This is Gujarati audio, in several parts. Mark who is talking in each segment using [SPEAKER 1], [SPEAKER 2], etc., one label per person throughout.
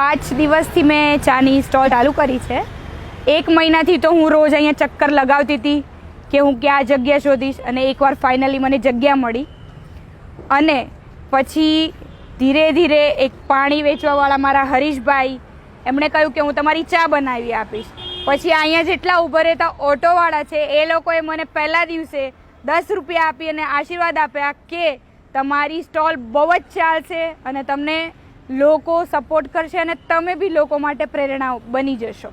[SPEAKER 1] પાંચ દિવસથી મેં ચાની સ્ટોલ ચાલુ કરી છે. એક મહિનાથી તો હું રોજ અહીંયા ચક્કર લગાવતી હતી કે હું ક્યાં જગ્યા શોધીશ અને એકવાર ફાઇનલી મને જગ્યા મળી. અને પછી ધીરે ધીરે એક પાણી વેચવાવાળા મારા હરીશભાઈ એમણે કહ્યું કે હું તમારી ચા બનાવી આપીશ. પછી અહીંયા જેટલા ઊભા રહેતા ઓટોવાળા છે, એ લોકોએ મને પહેલા દિવસે દસ રૂપિયા આપી અને આશીર્વાદ આપ્યા કે તમારી સ્ટોલ બહુ જ ચાલશે અને તમને લોકો સપોર્ટ કરશે અને તમે બી લોકો માટે પ્રેરણા બની જશો.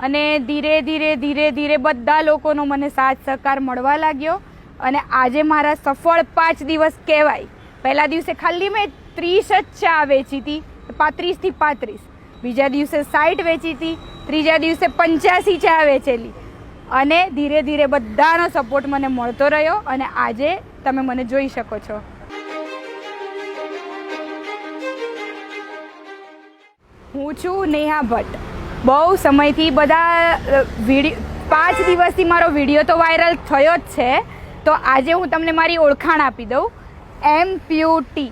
[SPEAKER 1] અને ધીરે ધીરે ધીરે ધીરે બધા લોકોનો મને સાથ સહકાર મળવા લાગ્યો. અને આજે મારા સફળ પાંચ દિવસ કહેવાય. પહેલા દિવસે ખાલી મેં ત્રીસ જ ચા વેચી હતી પાંત્રીસથી પાંત્રીસ. બીજા દિવસે સાઠ વેચી હતી, ત્રીજા દિવસે પંચ્યાસી ચા વેચેલી. અને ધીરે ધીરે બધાનો સપોર્ટ મને મળતો રહ્યો અને આજે તમે મને જોઈ શકો છો. હું છું નેહા ભટ્ટ. બહુ સમયથી બધા વીડિયો પાંચ દિવસથી મારો વીડિયો તો વાયરલ થયો જ છે. તો આજે હું તમને મારી ઓળખાણ આપી દઉં. એમપ્યુટી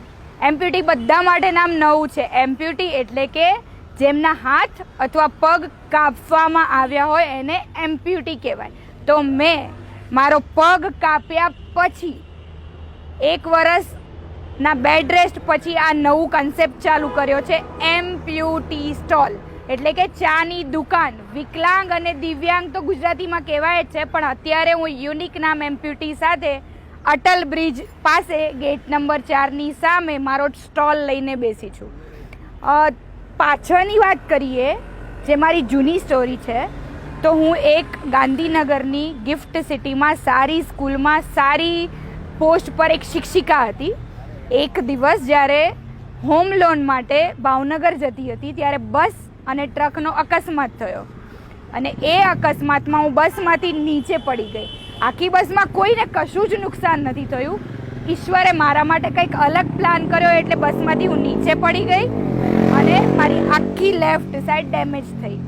[SPEAKER 1] એમપ્યુટી બધા માટે નામ નવું છે. એમ્પ્યુટી એટલે કે જેમના હાથ અથવા પગ કાપવામાં આવ્યા હોય એને એમ્પ્યુટી કહેવાય. તો મેં મારો પગ કાપ્યા પછી એક વર્ષના બેડ રેસ્ટ પછી આ નવું કન્સેપ્ટ ચાલુ કર્યો છે એમ ટી સ્ટોલ એટલે કે ચાની દુકાન. વિકલાંગ અને દિવ્યાંગ તો ગુજરાતીમાં કહેવાય જ છે, પણ અત્યારે હું યુનિક નામ એમ્પ્યુટી સાથે અટલ બ્રિજ પાસે ગેટ નંબર ચારની સામે મારો સ્ટોલ લઈને બેસી છું. પાછળની વાત કરીએ, જે મારી જૂની સ્ટોરી છે, તો હું એક ગાંધીનગરની ગિફ્ટ સિટીમાં સારી સ્કૂલમાં સારી પોસ્ટ પર એક શિક્ષિકા હતી. એક દિવસ જ્યારે હોમ લોન માટે ભાવનગર જતી હતી, ત્યારે બસ અને ટ્રકનો અકસ્માત થયો. અને એ અકસ્માતમાં હું બસમાંથી નીચે પડી ગઈ. આખી બસમાં કોઈને કશું જ નુકસાન નથી થયું. ઈશ્વરે મારા માટે કંઈક અલગ પ્લાન કર્યો એટલે બસમાંથી હું નીચે પડી ગઈ અને મારી આખી લેફ્ટ સાઈડ ડેમેજ થઈ.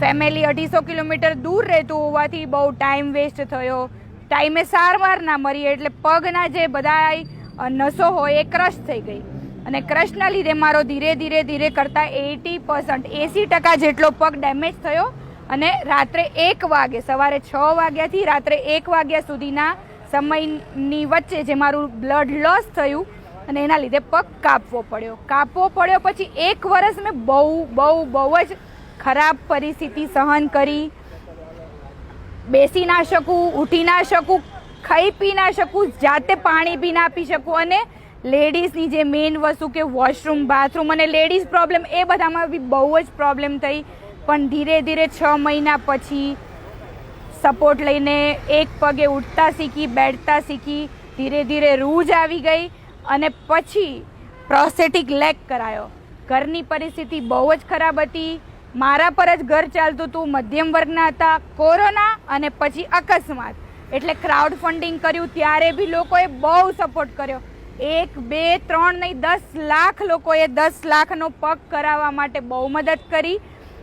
[SPEAKER 1] ફેમિલી અઢીસો કિલોમીટર દૂર રહેતું હોવાથી બહુ ટાઈમ વેસ્ટ થયો. ટાઈમે સારવાર ના મળી એટલે પગના જે બધા નસો હોય એ ક્રશ થઈ ગઈ. અને ક્રશના લીધે મારો ધીરે ધીરે ધીરે કરતાં એટી પર્સન્ટ એંસી ટકા જેટલો પગ ડેમેજ થયો. અને રાત્રે એક વાગે, સવારે છ વાગ્યાથી રાત્રે એક વાગ્યા સુધીના સમયની વચ્ચે જે મારું બ્લડ લોસ થયું અને એના લીધે પગ કાપવો પડ્યો. કાપવો પડ્યો પછી એક વર્ષ મેં બહુ બહુ બહુ જ ખરાબ પરિસ્થિતિ સહન કરી. બેસી ના શકું, ઉઠી ના શકું ખાઈ પી ના શકું, જાતે પાણી પી ના પી શકું. અને લેડીઝની જે મેઇન વસ્તુ કે વોશરૂમ બાથરૂમ અને લેડીઝ પ્રોબ્લેમ એ બધામાં બી બહુ જ પ્રોબ્લેમ થઈ. પણ ધીરે ધીરે છ મહિના પછી સપોર્ટ લઈને એક પગે ઉઠતા શીખી, બેઠતા શીખી, ધીરે ધીરે રૂજ આવી ગઈ અને પછી પ્રોસ્થેટિક લેગ કરાયો. ઘરની પરિસ્થિતિ બહુ જ ખરાબ હતી. મારા પર જ ઘર ચાલતું હતું મધ્યમ વર્ગના હતા, કોરોના અને પછી અકસ્માત. એટલે ક્રાઉડ ફંડિંગ કર્યું ત્યારે બી લોકોએ બહુ સપોર્ટ કર્યો. એક, બે, ત્રણ નહીં, દસ લાખ લોકોએ દસ લાખનો પગ કરાવવા માટે બહુ મદદ કરી.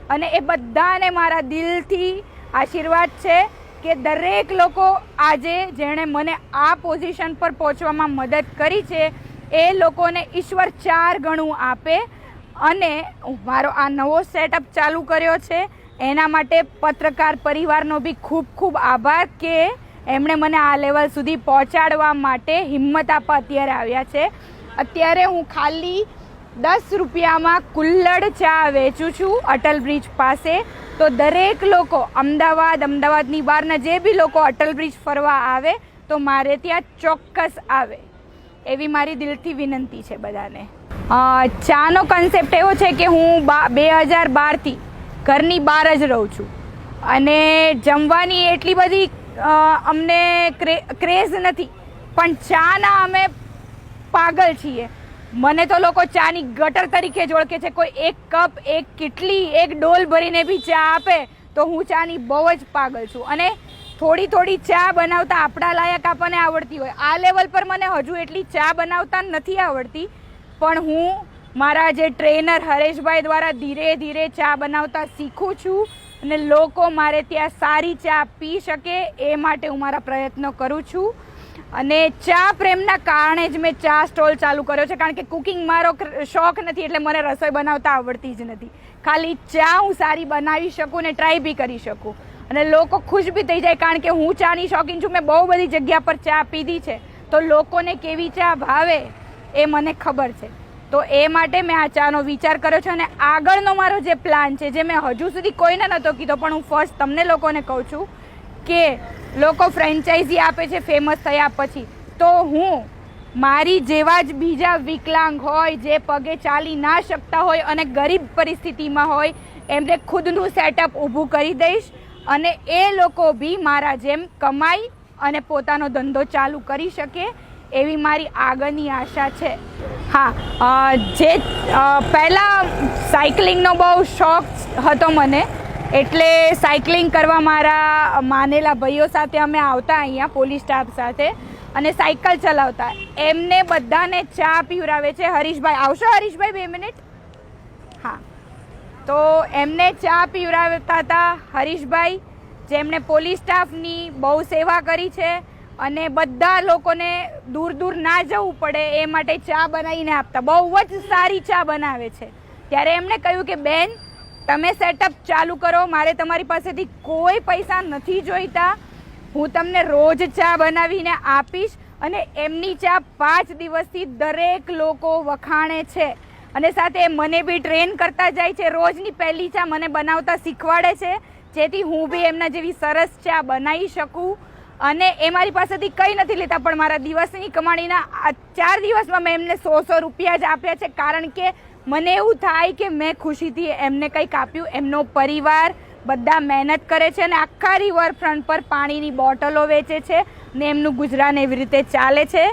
[SPEAKER 1] અને એ બધાને મારા દિલથી આશીર્વાદ છે કે દરેક લોકો આજે જેણે મને આ પોઝિશન પર પહોંચવામાં મદદ કરી છે, એ લોકોને ઈશ્વર ચાર ગણું આપે. અને મારો આ નવો સેટઅપ ચાલુ કર્યો છે. એના માટે પત્રકાર પરિવારનો બી ખૂબ ખૂબ આભાર કે એમણે મને આ લેવલ સુધી પહોંચાડવા માટે હિંમત આપવા અત્યારે આવ્યા છે. અત્યારે હું ખાલી દસ રૂપિયામાં કુલ્લડ ચા વેચું છું અટલ બ્રિજ પાસે. તો દરેક લોકો, અમદાવાદ, અમદાવાદની બહારના જે બી લોકો અટલ બ્રિજ ફરવા આવે, તો મારે ત્યાં ચોક્કસ આવે. એવી મારી દિલથી વિનંતી છે બધાને. ચાનો કન્સેપ્ટ એવો છે કે હું બા, બે હજાર બારથી ઘરની બહાર જ રહું છું. અને જમવાની એટલી બધી અમને ક્રે- ક્રેઝ નથી. પણ ચાના અમે પાગલ છીએ. મને તો લોકો ચાની ગટર તરીકે જ ઓળખે છે. કોઈ એક કપ, એક કેટલી, એક ડોલ ભરીને બી ચા આપે તો હું ચાની બહુ જ પાગલ છું. અને થોડી થોડી ચા બનાવતા આપણા લાયક આપણને આવડતી હોય. આ લેવલ પર મને હજુ એટલી ચા બનાવતા નથી આવડતી. પણ હું મારા જે ટ્રેનર હરેશભાઈ દ્વારા ધીરે ધીરે ચા બનાવતા શીખું છું. અને લોકો મારે ત્યાં સારી ચા પી શકે એ માટે હું મારા પ્રયત્નો કરું છું. અને ચા પ્રેમના કારણે જ મેં ચા સ્ટોલ ચાલુ કર્યો છે. કારણ કે કુકિંગ મારો શોખ નથી એટલે મને રસોઈ બનાવતા આવડતી જ નથી. ખાલી ચા હું સારી બનાવી શકું ને ટ્રાય બી કરી શકું. અને લોકો ખુશ બી થઈ જાય કારણ કે હું ચાની શોખીન છું. મેં બહુ બધી જગ્યા પર ચા પીધી છે. તો લોકોને કેવી ચા ભાવે એ મને ખબર છે. તો એ માટે મેં આ ચાનો વિચાર કર્યો છે અને આગળનો મારો જે પ્લાન છે, જે મેં હજુ સુધી કોઈને નહોતો કીધો, પણ હું ફર્સ્ટ તમને લોકોને કહું છું કે લોકો ફ્રેન્ચાઇઝી આપે છે ફેમસ થયા પછી. તો હું મારી જેવા જ બીજા વિકલાંગ હોય, જે પગે ચાલી ના શકતા હોય અને ગરીબ પરિસ્થિતિમાં હોય, એમને ખુદનું સેટઅપ ઊભું કરી દઈશ અને એ લોકો બી મારા જેમ કમાઈ અને પોતાનો ધંધો ચાલુ કરી શકે એવી મારી આગળની આશા છે. હા જે પહેલાં સાયકલિંગનો બહુ શોખ હતો મને. એટલે સાયકલિંગ કરવા મારા માનેલા ભાઈઓ સાથે અમે આવતા અહીંયા પોલીસ સ્ટાફ સાથે અને સાયકલ ચલાવતા. એમને બધાને ચા પીવરાવે છે. હરીશભાઈ, આવશો હરીશભાઈ બે મિનિટ? હા. તો એમને ચા પીવરાવતા હતા હરીશભાઈ, જેમણે પોલીસ સ્ટાફની બહુ સેવા કરી છે. અને બધા લોકોને દૂર દૂર ના જવું પડે એ માટે ચા બનાવીને આપતા. બહુ જ સારી ચા બનાવે છે. ત્યારે એમણે કહ્યું કે, બેન, તમે સેટઅપ ચાલુ કરો. મારે તમારી પાસેથી કોઈ પૈસા નથી જોઈતા. હું તમને રોજ ચા બનાવીને આપીશ અને એમની ચા પાંચ દિવસથી દરેક લોકો વખાણે છે. અને સાથે મને બી ટ્રેન કરતા જાય છે. રોજની પહેલી ચા મને બનાવતા શીખવાડે છે. જેથી હું બી એમના જેવી સરસ ચા બનાવી શકું. અને એ મારી પાસેથી કંઈ નથી લેતા, પણ મારા દિવસની કમાણીના આ ચાર દિવસમાં મેં એમને સો સો રૂપિયા જ આપ્યા છે. કારણ કે મને એવું થાય કે મેં ખુશીથી એમને કંઈક આપ્યું. એમનો પરિવાર બધા મહેનત કરે છે અને આખા રિવરફ્રન્ટ પર પાણીની બોટલો વેચે છે ને એમનું ગુજરાન એવી રીતે ચાલે છે.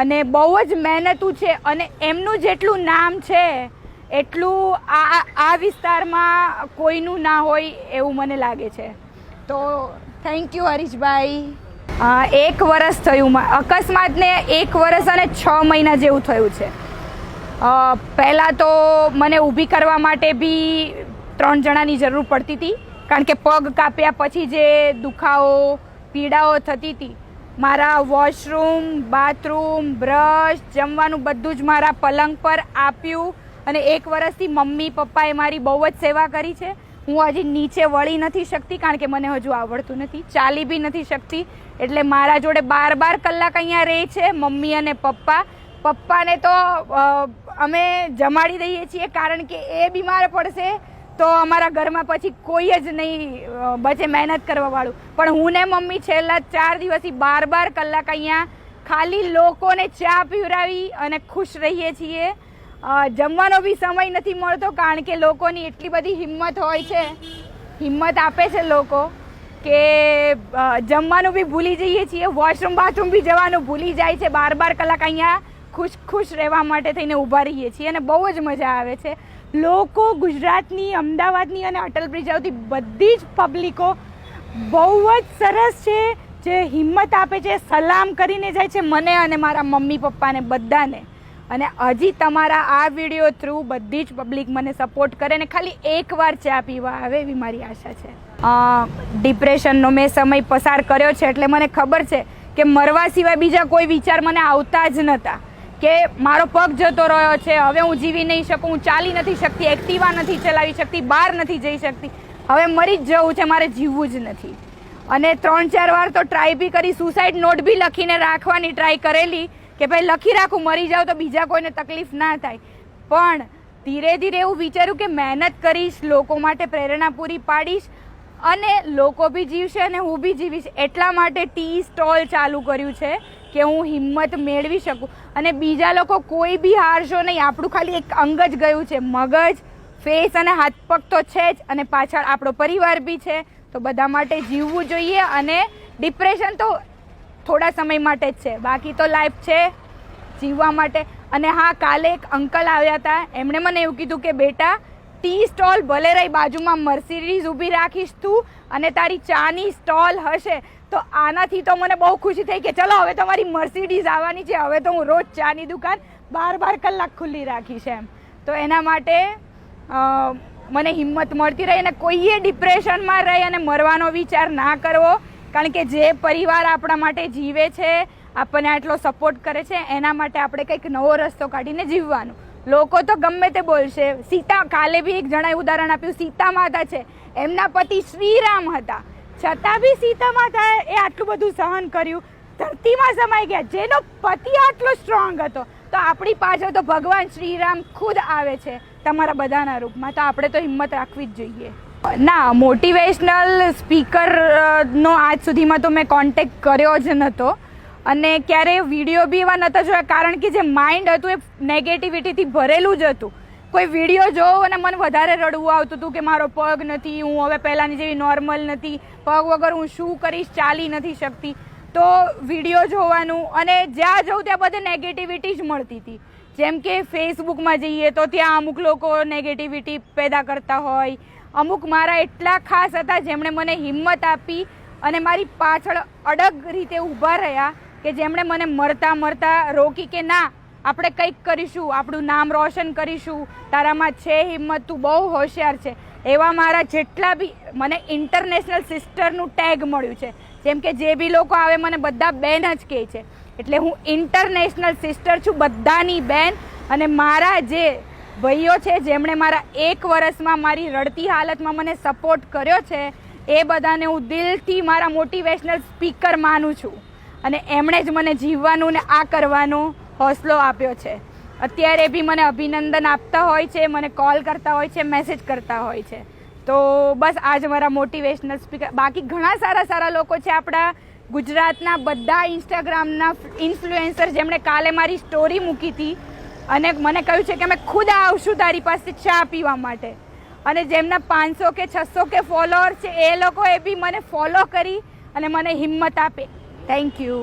[SPEAKER 1] અને બહુ જ મહેનતું છે અને એમનું જેટલું નામ છે, એટલું આ આ વિસ્તારમાં કોઈનું ના હોય એવું મને લાગે છે. તો થેન્ક યુ હરીશભાઈ એક વરસ થયું. અકસ્માતને એક વરસ અને છ મહિના જેવું થયું છે. પહેલાં તો મને ઊભી કરવા માટે બી ત્રણ જણાની જરૂર પડતી હતી. કારણ કે પગ કાપ્યા પછી જે દુખાવો, પીડાઓ થતી હતી. મારા વોશરૂમ, બાથરૂમ, બ્રશ, જમવાનું બધું જ મારા પલંગ પર આપ્યું. અને એક વર્ષથી મમ્મી પપ્પાએ મારી બહુ જ સેવા કરી છે. હું હજી નીચે વળી નથી શકતી કારણ કે મને હજુ આવડતું નથી, ચાલી બી નથી શકતી. એટલે મારા જોડે બાર બાર કલાક અહીંયા રહે છે, મમ્મી અને પપ્પા. પપ્પાને તો અમે જમાડી દઈએ છીએ કારણ કે એ બીમાર પડશે તો અમારા ઘરમાં પછી કોઈ જ નહીં બચે મહેનત કરવાવાળું. પણ હું ને મમ્મી છેલ્લા ચાર દિવસથી બાર બાર કલાક અહીંયા ખાલી લોકોને ચા પીવરાવી અને ખુશ રહીએ છીએ. જમવાનો બી સમય નથી મળતો કારણ કે લોકોની એટલી બધી હિંમત હોય છે. હિંમત આપે છે લોકો કે જમવાનું બી ભૂલી જઈએ છીએ. વોશરૂમ બાથરૂમ બી જવાનું ભૂલી જાય છે. બાર બાર કલાક અહીંયા ખુશ ખુશ રહેવા માટે થઈને ઊભા રહીએ છીએ અને બહુ જ મજા આવે છે. લોકો ગુજરાતની, અમદાવાદની અને અટલ બ્રિજ આવતી બધી જ પબ્લિકો બહુ જ સરસ છે. જે હિંમત આપે છે, સલામ કરીને જાય છે, મને અને મારા મમ્મી પપ્પાને બધાને. અને હજી તમારા આ વીડિયો થ્રુ બધી જ પબ્લિક મને સપોર્ટ કરે ને ખાલી એકવાર ચા પીવા આવે એવી મારી આશા છે. ડિપ્રેશનનો મેં સમય પસાર કર્યો છે એટલે મને ખબર છે કે મરવા સિવાય બીજા કોઈ વિચાર મને આવતા જ નહોતા કે મારો પગ જતો રહ્યો છે, હવે હું જીવી નહીં શકું, હું ચાલી નથી શકતી, એક્ટિવા નથી ચલાવી શકતી, બહાર નથી જઈ શકતી. હવે મરી જ જવું છે, મારે જીવવું જ નથી. અને ત્રણ ચાર વાર તો ટ્રાય બી કરી સુસાઇડ નોટ બી લખીને રાખવાની ટ્રાય કરેલી. કે ભાઈ લખી રાખું, મરી જાવ તો બીજા કોઈને તકલીફ ના થાય. પણ ધીરે ધીરે એવું વિચાર્યું કે મહેનત કરીશ, લોકો માટે પ્રેરણા પૂરી પાડીશ અને લોકો બી જીવશે અને હું બી જીવીશ. એટલા માટે ટી સ્ટોલ ચાલુ કર્યું છે કે હું હિંમત મેળવી શકું. અને બીજા લોકો કોઈ બી હારશો નહીં. આપણું ખાલી એક અંગ જ ગયું છે. મગજ ફેસ અને હાથ પગ તો છે જ અને પાછળ આપણો પરિવાર બી છે. તો બધા માટે જીવવું જોઈએ અને ડિપ્રેશન તો થોડા સમય માટે જ છે. બાકી તો લાઈફ છે જીવવા માટે. અને હા, કાલે એક અંકલ આવ્યા હતા. એમણે મને એવું કીધું કે, બેટા ટી સ્ટોલ ભલે રહી, બાજુમાં મર્સિડીઝ ઊભી રાખીશ તું અને તારી ચાની સ્ટોલ હશે. તો આનાથી તો મને બહુ ખુશી થઈ કે, ચલો, હવે તમારી મર્સિડીઝ આવવાની છે. હવે તો હું રોજ ચાની દુકાન બાર બાર કલાક ખુલ્લી રાખીશ એમ. તો એના માટે મને હિંમત મળતી રહી અને કોઈએ ડિપ્રેશનમાં રહી અને મરવાનો વિચાર ના કરવો. કારણ કે જે પરિવાર આપણા માટે જીવે છે, આપણને આટલો સપોર્ટ કરે છે, એના માટે આપણે કંઈક નવો રસ્તો કાઢીને જીવવાનું. લોકો તો ગમે તે બોલશે. સીતા, કાલે બી એક જણાએ ઉદાહરણ આપ્યું, સીતા માતા છે. એમના પતિ શ્રીરામ હતા. છતાં બી સીતા માતાએ એ આટલું બધું સહન કર્યું. ધરતીમાં સમાઈ ગયા. જેનો પતિ આટલો સ્ટ્રોંગ હતો, તો આપણી પાછળ તો ભગવાન શ્રીરામ ખુદ આવે છે, તમારા બધાના રૂપમાં. તો આપણે તો હિંમત રાખવી જ જોઈએ. ના મોટિવેશનલ સ્પીકરનો આજ સુધીમાં તો મેં કોન્ટેક કર્યો જ નહોતો અને ક્યારેય વીડિયો બી એવા નહોતા જોયા, કારણ કે જે માઇન્ડ હતું એ નેગેટિવિટીથી ભરેલું જ હતું. કોઈ વીડિયો જોવો અને મને વધારે રડવું આવતું હતું કે મારો પગ નથી, હું હવે પહેલાંની જેવી નોર્મલ નથી, પગ વગર હું શું કરીશ, ચાલી નથી શકતી. તો વીડિયો જોવાનું અને જ્યાં જઉં ત્યાં બધે નેગેટિવિટી જ મળતી હતી. જેમ કે ફેસબુકમાં જઈએ તો ત્યાં અમુક લોકો નેગેટિવિટી પેદા કરતા હોય અમુક મારા એટલા ખાસ હતા જેમણે મને હિંમત આપી અને મારી પાછળ અડગ રીતે ઊભા રહ્યા કે જેમણે મને મરતા મરતા રોકી કે ના, આપણે કંઈક કરીશું, આપણું નામ રોશન કરીશું, તારામાં છે હિંમત, તું બહુ હોશિયાર છે. એવા મારા જેટલા બી, મને ઇન્ટરનેશનલ સિસ્ટરનું ટેગ મળ્યું છે. જેમ કે જે બી લોકો આવે મને બધા બેન જ કહે છે. એટલે હું ઇન્ટરનેશનલ સિસ્ટર છું બધાની બેન અને મારા જે ભાઈઓ છે, જેમણે મારા એક વર્ષમાં મારી રડતી હાલતમાં મને સપોર્ટ કર્યો છે, એ બધાને હું દિલથી મારા મોટિવેશનલ સ્પીકર માનું છું. અને એમણે જ મને જીવવાનું ને આ કરવાનો હોસલો આપ્યો છે. અત્યારે બી મને અભિનંદન આપતા હોય છે, મને કોલ કરતા હોય છે મેસેજ કરતા હોય છે. તો બસ આજ મારા મોટિવેશનલ સ્પીકર બાકી ઘણા સારા સારા લોકો છે આપણા ગુજરાતના બધા ઇન્સ્ટાગ્રામના ઇન્ફ્લુએન્સર જેમણે કાલે મારી સ્ટોરી મૂકી હતી. અને મને કહ્યું છે કે અમે ખુદ આવશું તારી પાસે ચા પીવા માટે. અને જેમના પાંચસો કે છસો કે ફોલોઅર છે, એ લોકોએ બી મને ફોલો કરી અને મને હિંમત આપે. Thank you